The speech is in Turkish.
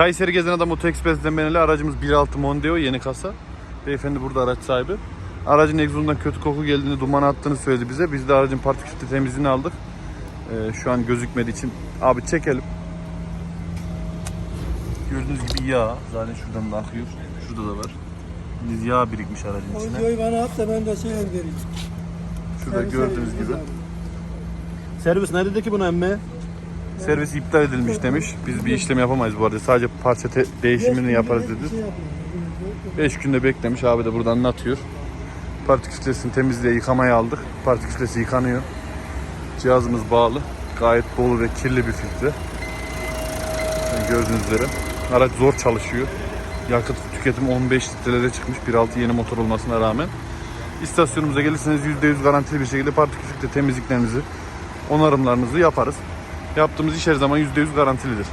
Kayseri Gezen Adam Oto Express'den beneli aracımız 1.6 Mondeo yeni kasa. Beyefendi burada araç sahibi. Aracın egzozundan kötü koku geldiğini, duman attığını söyledi bize. Biz de aracın partikülte temizliğini aldık. Ee, şu an gözükmediği için. Abi çekelim. Gördüğünüz gibi yağ. Zaten şuradan da akıyor. Şurada da var. Biz yağ birikmiş aracın O içine. videoyu bana at da ben de şey vereyim. Şurada Servis gördüğünüz gibi. abi. Servis nerede ki buna emme? Servis iptal edilmiş demiş. Biz bir işlem yapamayız bu arada. Sadece parça değişimini yaparız dedi. şey yapıyorum. 5 günde beklemiş abi de burada anlatıyor. Partikülesini temizliğe yıkamaya aldık. Partikülesi yıkanıyor. Cihazımız bağlı. Gayet dolu ve kirli bir filtre. Yani gördüğünüz üzere. Araç zor çalışıyor. Yakıt tüketimi 15 litrelere çıkmış. 1.6 yeni motor olmasına rağmen. İstasyonumuza gelirseniz %100 garantili bir şekilde partikülte temizliklerinizi, onarımlarınızı yaparız. Yaptığımız iş her zaman %100 garantilidir.